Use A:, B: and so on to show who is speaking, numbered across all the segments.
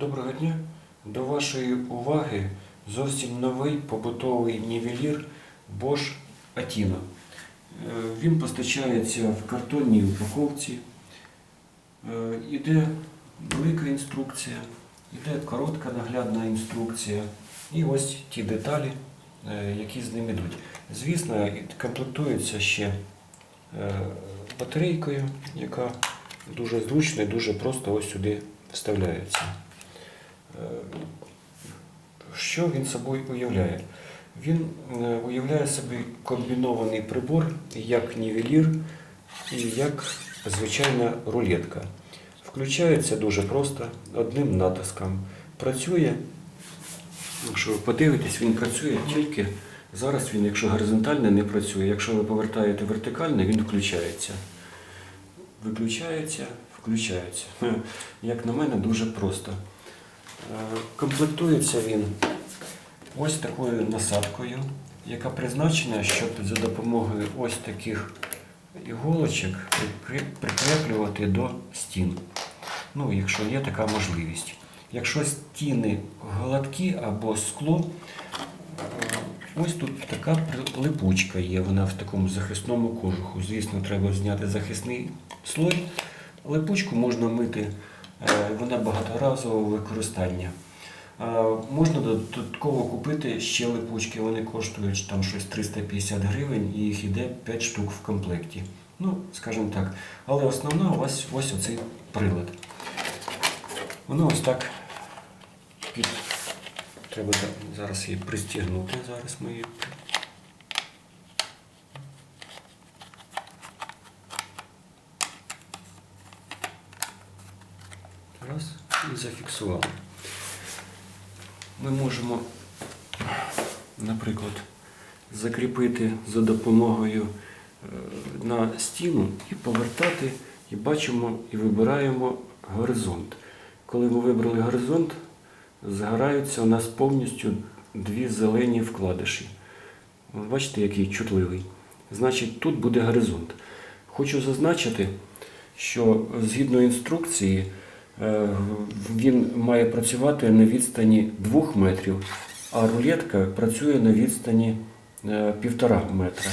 A: Доброго дня. До вашої уваги зовсім новий побутовий нівелір Bosch Atino. Е, Він постачається в картонній упаковці. Е, Іде велика інструкція, іде коротка наглядна інструкція. І ось ті деталі, е, які з ним ідуть. Звісно, комплектується ще батарейкою, яка дуже зручно і дуже просто ось сюди вставляється. Е, Що він собою уявляє? Він е, уявляє собі комбінований прибор як нівелір і як звичайна рулетка. Включається дуже просто одним натиском. Працює, якщо ви подивитесь, він працює тільки зараз він, якщо горизонтально, не працює. Якщо ви повертаєте вертикально, він включається. Виключається, включається. Як на мене, дуже просто. Комплектується він ось такою насадкою, яка призначена, щоб за допомогою ось таких іголочок прикріплювати до стін. Ну, якщо є така можливість. Якщо стіни гладкі або скло, е, ось тут така липучка є, вона в такому захисному кожуху. Звісно, треба зняти захисний слой. Липучку можна мити, вона багаторазового використання. Е, Можна додатково купити ще липучки, вони коштують там щось 350 гривень і їх іде 5 штук в комплекті. Ну, скажімо так. Але основна у ось оцей прилад. Воно ось так під. Треба зараз її пристігнути. Зараз ми її. Раз і зафіксували. Ми можемо, наприклад, закріпити за допомогою е, на стіну і повертати, і бачимо і вибираємо горизонт. Коли ми вибрали горизонт, згораються у нас повністю дві зелені вкладиші. Бачите, який чутливий. Значить, тут буде горизонт. Хочу зазначити, що згідно інструкції він має працювати на відстані 2 метрів, а рулетка працює на відстані е, півтора метра.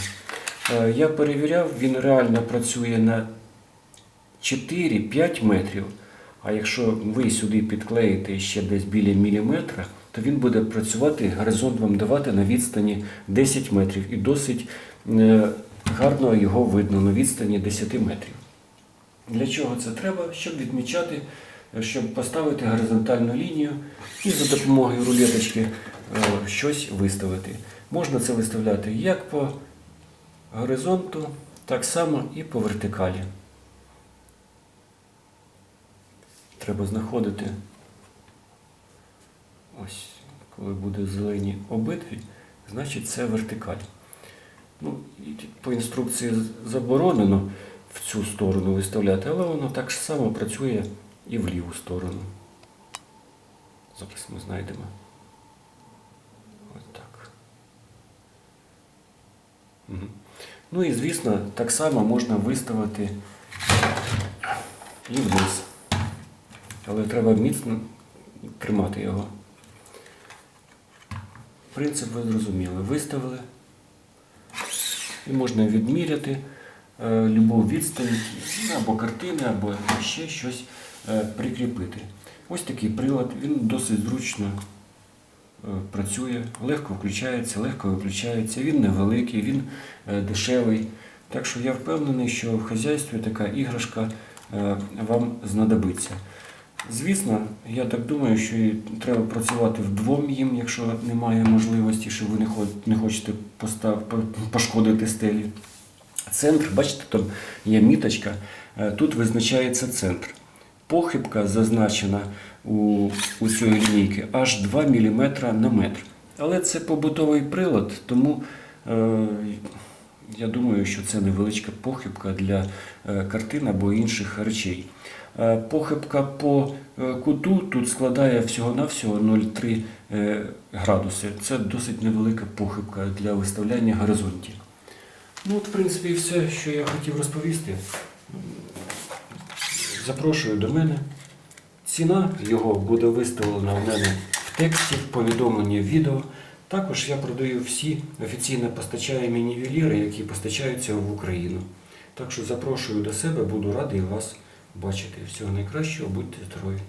A: Е, Я перевіряв, він реально працює на 4-5 метрів. А якщо ви сюди підклеїте ще десь біля міліметра, то він буде працювати, горизонт вам давати на відстані 10 метрів. І досить е, гарно його видно на відстані 10 метрів. Для чого це треба? Щоб відмічати, е, щоб поставити горизонтальну лінію і за допомогою рулеточки е, щось виставити. Можна це виставляти як по горизонту, так само і по вертикалі. Треба знаходити ось, коли буде зелені обидві, значить це вертикаль. Ну, по інструкції заборонено в цю сторону виставляти, але воно так само працює і в ліву сторону. Зараз ми знайдемо. Ось так. Мгм. Ну і звісно, так само можна виставити і вниз. Але треба міцно тримати його. Принцип ви зрозуміли. Виставили. І можна відміряти е, любу відстань ну, або картини, або ще щось е, прикріпити. Ось такий прилад, він досить зручно е, працює, легко включається, легко виключається. Він невеликий, він дешевий. Так що я впевнений, що в хазяйстві така іграшка вам знадобиться. Звісно, я так думаю, що і треба працювати вдвом їм, якщо немає можливості, що ви не хочете пошкодити стелі. Центр, бачите, там є міточка, е, тут визначається центр. Похибка зазначена у, у цієї лінійки аж 2 мм на метр. Але це побутовий прилад, тому е, я думаю, що це невеличка похибка для е, картин або інших речей. Е, Похибка по е, куту тут складає всього-навсього 0,3 е, градуси. Це досить невелика похибка для виставляння горизонтів. Ну, от, в принципі, все, що я хотів розповісти. Запрошую до мене. Ціна його буде виставлена у мене в тексті, в повідомленні в відео. Також я продаю всі офіційно постачаємі нівеліри, які постачаються в Україну. Так що запрошую до себе, буду радий вас бачити. Всього найкращого, будьте здорові!